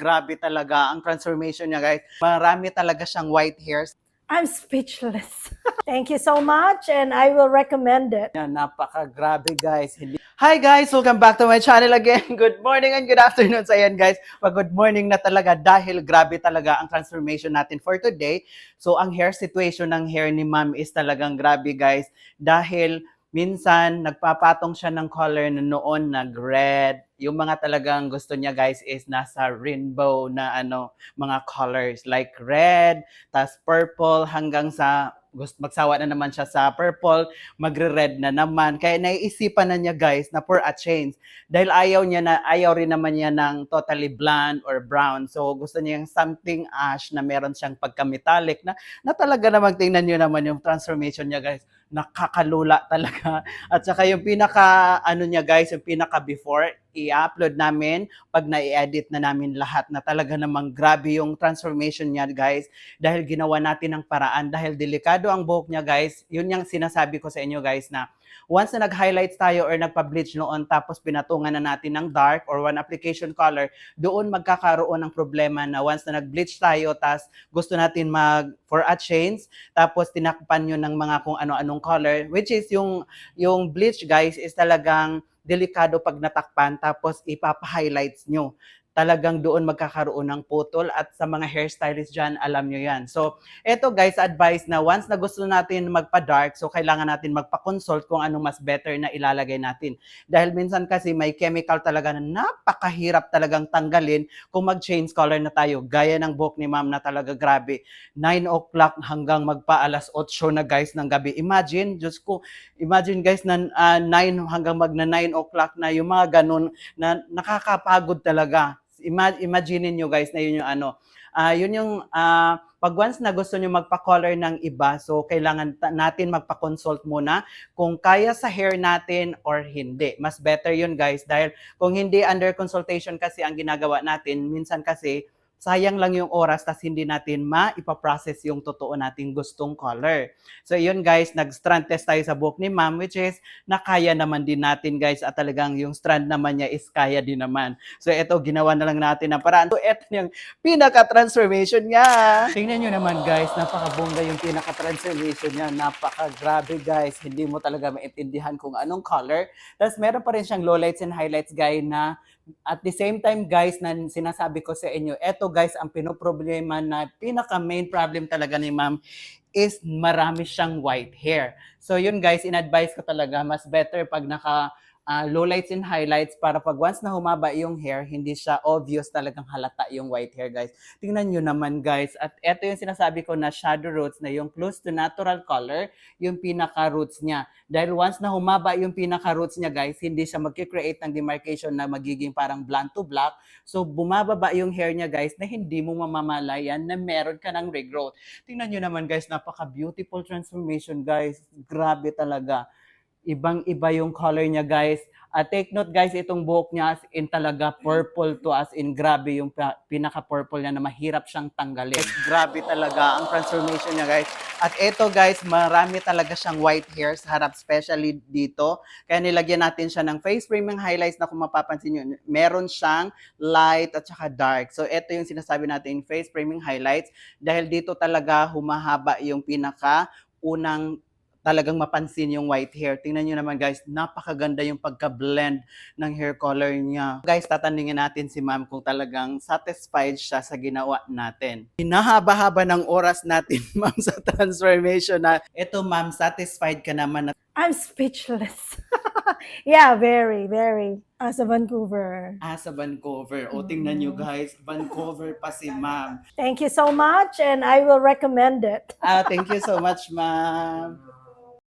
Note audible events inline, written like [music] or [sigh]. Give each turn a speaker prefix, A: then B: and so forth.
A: Grabe talaga ang transformation niya, guys. Marami talaga siyang white hairs.
B: I'm speechless. [laughs] Thank you so much, and I will recommend it.
A: Yan, napaka-grabe guys. Hi guys! Welcome back to my channel again. [laughs] Good morning and good afternoon sa yan guys. Pag good morning na talaga dahil grabe talaga ang transformation natin for today. So ang hair situation ng hair ni ma'am is talagang grabe guys. Dahil minsan nagpapatong siya ng color na noon nag-red. Yung mga talagang gusto niya guys is nasa rainbow na ano mga colors like red, tas purple hanggang sa gusto magsawa na naman siya sa purple, magre-red na naman. Kaya naiisipan na niya guys na for a change. Dahil ayaw niya na ayaw rin naman niya ng totally blonde or brown. So gusto niya yung something ash na meron siyang pagka-metallic na, na talaga namang tingnan niyo naman yung transformation niya guys. Nakakalula [laughs] talaga. At saka yung pinaka ano niya guys, yung pinaka before i-upload namin pag na-edit na namin lahat na talaga namang grabe yung transformation niya guys dahil ginawa natin ng paraan dahil delikado ang buhok niya guys yun yung sinasabi ko sa inyo guys na once na nag-highlights tayo or nagpa-bleach noon tapos pinatungan na natin ng dark or one application color doon magkakaroon ng problema na once na nag-bleach tayo tas gusto natin mag for a change tapos tinakpan yun ng mga kung ano-anong color which is yung yung bleach guys is talagang delikado pag natakpan tapos ipapa-highlights nyo. Talagang doon magkakaroon ng putol at sa mga hairstylist dyan, alam nyo yan. So, eto guys, advice na once na gusto natin magpa-dark, so kailangan natin magpa-consult kung ano mas better na ilalagay natin. Dahil minsan kasi may chemical talaga na napakahirap talagang tanggalin kung mag-change color na tayo. Gaya ng buhok ni ma'am na talaga grabe. 9 o'clock hanggang magpa alas 8 na guys ng gabi. Imagine, Diyos ko, imagine guys na ah, 9 hanggang mag na 9 o'clock na yung mga ganun na nakakapagod talaga. Ima- imagine niyo guys na yun yung ano. Ah, yun yung ah, pag once na gusto niyo magpa-color ng iba, so kailangan natin magpa-consult muna kung kaya sa hair natin or hindi. Mas better yun guys dahil kung hindi under consultation kasi ang ginagawa natin, minsan kasi sayang lang yung oras tas hindi natin ma-ipaprocess yung totoo nating gustong color. So yun guys, nag-strand test tayo sa buhok ni ma'am which is nakaya naman din natin guys at talagang yung strand naman niya is kaya din naman. So ito, ginawa na lang natin ang paraan. So ito yung pinaka-transformation niya. Tingnan nyo naman guys, napakabongga yung pinaka-transformation niya. Napaka-grabe guys. Hindi mo talaga maintindihan kung anong color. Tapos meron pa rin siyang lowlights and highlights guys na at the same time guys na sinasabi ko sa inyo, eto guys ang pinoproblema na pinaka main problem talaga ni ma'am is marami siyang white hair. So yun guys, in-advise ko talaga mas better pag naka ah, lowlights and highlights para pag once na humaba yung hair, hindi siya obvious talagang halata yung white hair guys. Tingnan nyo naman guys. At eto yung sinasabi ko na shadow roots na yung close to natural color, yung pinaka-roots niya. Dahil once na humaba yung pinaka-roots niya guys, hindi siya magkikreate ng demarcation na magiging parang blonde to black. So bumababa yung hair niya guys na hindi mo mamamalayan na meron ka ng regrowth. Tingnan nyo naman guys, napaka-beautiful transformation guys. Grabe talaga. Ibang-iba yung color niya guys. At take note guys, itong buhok niya as in talaga purple to as in grabe yung pinaka-purple niya na mahirap siyang tanggalin. Grabe talaga ang transformation niya guys. At ito guys, marami talaga siyang white hair sa harap, especially dito. Kaya nilagyan natin siya ng face framing highlights na kung mapapansin nyo, meron siyang light at saka dark. So ito yung sinasabi natin, face framing highlights. Dahil dito talaga humahaba yung pinaka unang talagang mapansin yung white hair. Tingnan nyo naman guys, napakaganda yung pagka-blend ng hair color niya. Guys, tatanungin natin si ma'am kung talagang satisfied siya sa ginawa natin. Hinahaba-haba ng oras natin [laughs] ma'am sa transformation na ito ma'am, satisfied ka naman na
B: I'm speechless. [laughs] yeah, very, very. As a Vancouver.
A: ah, sa Vancouver. O tingnan nyo guys, Vancouver pa si ma'am.
B: Thank you so much, and I will recommend it.
A: Ah, thank you so much ma'am. [laughs]